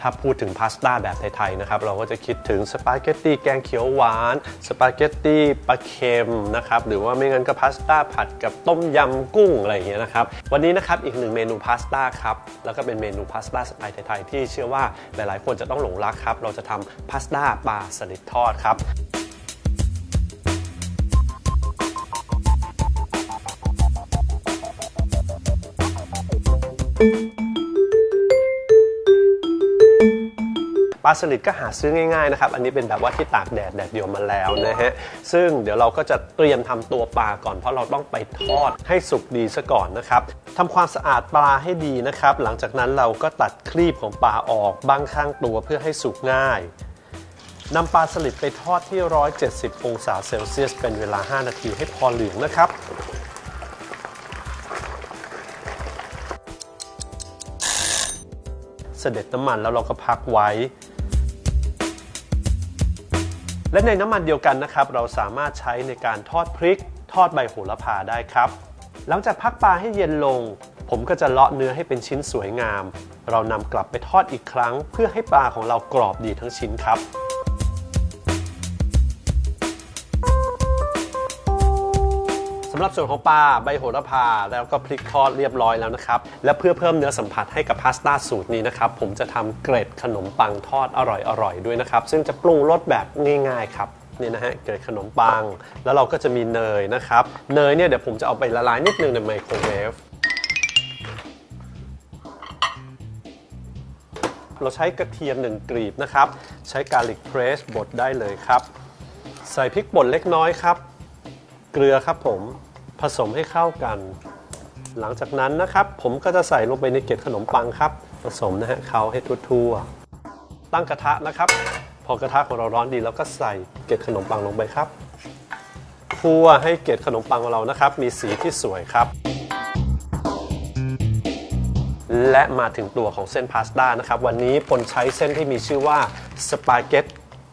ถ้าพูดถึงพาสต้าแบบไทยๆนะครับเราก็จะคิดถึงสปาเกตตี้แกงเขียวหวานสปาเกตตี้ปลาเค็มนะครับหรือว่าไม่งั้นก็พาสต้าผัดกับต้มยำกุ้งอะไรอย่างเงี้ยนะครับวันนี้นะครับอีกหนึ่งเมนูพาสต้าครับแล้วก็เป็นเมนูพาสต้าสไตล์ไทยๆที่เชื่อว่าหลายๆ คนจะต้องหลงรักครับเราจะทำพาสต้าปลาสลิดทอดครับ ปลาสลิดก็หาซื้อง่ายๆนะครับอันนี้เป็นแบบว่าที่ตากแดดแดดเดียวมาแล้วนะฮะซึ่งเดี๋ยวเราก็จะเตรียมทำตัวปลาก่อนเพราะเราต้องไปทอดให้สุกดีซะก่อนนะครับทำความสะอาดปลาให้ดีนะครับ หลังจากนั้นเราก็ตัดครีบของปลาออกบ้างข้างตัวเพื่อให้สุกง่ายนำปลาสลิดไปทอดที่ 170 องศาเซลเซียส เป็นเวลา 5 นาทีให้พอเหลืองนะครับ เสด็จน้ำมันแล้วเราก็พักไว้ และในน้ำมันเดียวกันนะครับ เราสามารถใช้ในการทอดพริก ทอดใบโหระพาได้ครับ หลังจากพักปลาให้เย็นลง ผมก็จะเลาะเนื้อให้เป็นชิ้นสวยงาม เรานำกลับไปทอดอีกครั้ง เพื่อให้ปลาของเรากรอบดีทั้งชิ้นครับำหรับส่วนของปลาใบโหระพาแล้วก็พริกทอดเรียบร้อยแล้วนะครับ และเพื่อเพิ่มเนื้อสัมผัสให้กับพาสต้าสูตรนี้นะครับ ผมจะทำเกร็ดขนมปังทอดอร่อยๆด้วยนะครับ ซึ่งจะปรุงรสแบบง่ายๆครับนี่นะฮะเกร็ดขนมปัง แล้วเราก็จะมีเนยนะครับ เนยเนี่ยเดี๋ยวผมจะเอาไปละลายนิดนึงในไมโครเวฟเราใช้กระเทียมหนึ่งกรีบนะครับ ใช้กาลิกเพรสบดได้เลยครับ ใส่พริกป่นเล็กน้อยครับ เกลือครับผม ผสมให้เข้ากัน หลังจากนั้นนะครับ ผมก็จะใส่ลงไปในเกล็ดขนมปังครับ ผสมนะฮะเคล้าให้ทั่วๆตั้งกระทะนะครับ พอกระทะของเราร้อนดีแล้วก็ใส่เกล็ดขนมปังลงไปครับคั่วให้เกล็ดขนมปังของเรานะครับ มีสีที่สวยครับ และมาถึงตัวของเส้นพาสต้านะครับ วันนี้ปนใช้เส้นที่มีชื่อว่าสปาเกต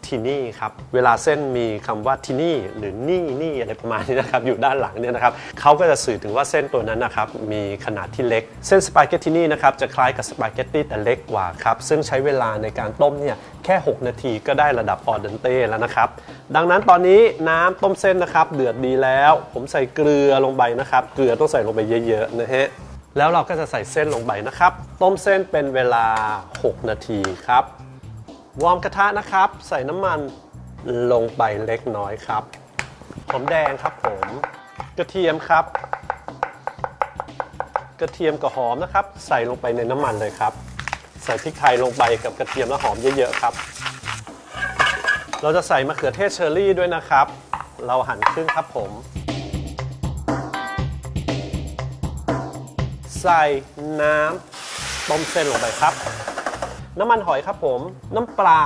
ทินี่ครับ เวลาเส้นมีคำว่าทินี่หรือนี่นี่อะไรประมาณนี้นะครับ อยู่ด้านหลังเนี่ยนะครับเขาก็จะสื่อถึงว่าเส้นตัวนั้นนะครับ มีขนาดที่เล็ก เส้นสปาเกตทินี่นะครับ จะคล้ายกับสปาเกตตี้แต่เล็กกว่าครับ ซึ่งใช้เวลาในการต้มเนี่ยแค่ 6 นาทีก็ได้ระดับออเดนเต้แล้วนะครับ ดังนั้นตอนนี้น้ำต้มเส้นนะครับ เดือดดีแล้ว ผมใส่เกลือลงไปนะครับ เกลือต้องใส่ลงไปเยอะๆนะฮะแล้วเราก็จะใส่เส้นลงไปนะครับ ต้มเส้นเป็นเวลา 6 นาทีครับ วอร์มกระทะนะครับ ใส่น้ำมันลงไปเล็กน้อยครับ หอมแดงครับผม กระเทียมครับ กระเทียมกับหอมนะครับ ใส่ลงไปในน้ำมันเลยครับ ใส่พริกไทยลงไปกับกระเทียมและหอมเยอะๆครับ เราจะใส่มะเขือเทศเชอร์รี่ด้วยนะครับ เราหั่นครึ่งครับผม ใส่น้ำต้มเส้นลงไปครับ น้ำมันหอยครับผม น้ำปลา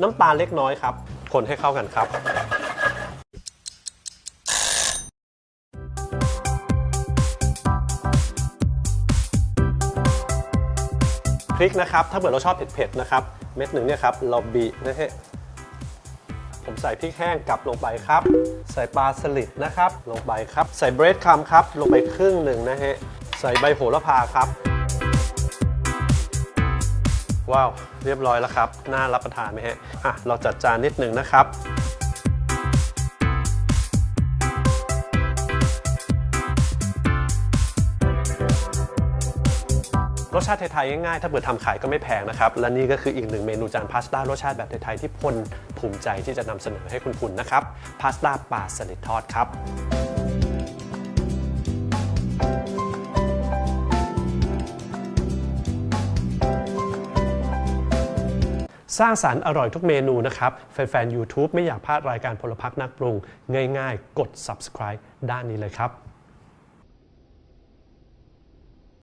น้ำตาลเล็กน้อยครับ คนให้เข้ากันครับ พริกนะครับ ถ้าเกิดเราชอบเผ็ดๆนะครับ เม็ดหนึ่งเนี่ยครับเราบีนะฮะผมใส่พริกแห้งกลับลงไปครับ ใส่ปลาสลิดนะครับ ลงไปครับ ใส่เบรดคัมครับ ลงไปครึ่งหนึ่งนะฮะ ใส่ใบโหระพาครับ ว้าวเรียบร้อยแล้วครับน่ารับประทานไหมฮะอะเราจัดจานนิดหนึ่งนะครับรสชาติไทยๆง่ายๆ ถ้าเปิดทำขายก็ไม่แพงนะครับ และนี่ก็คืออีกหนึ่งเมนูจานพาสต้ารสชาติแบบไทยๆที่พลภูมิใจที่จะนำเสนอให้คุณคุณนะครับ พาสต้าปลาสลิดทอดครับ สร้างสารรค์อร่อยทุกเมนูนะครับ แฟนๆ YouTube ไม่อยากพลาดรายการพลพักนักปรุง ง่ายๆ กด subscribe ด้านนี้เลยครับ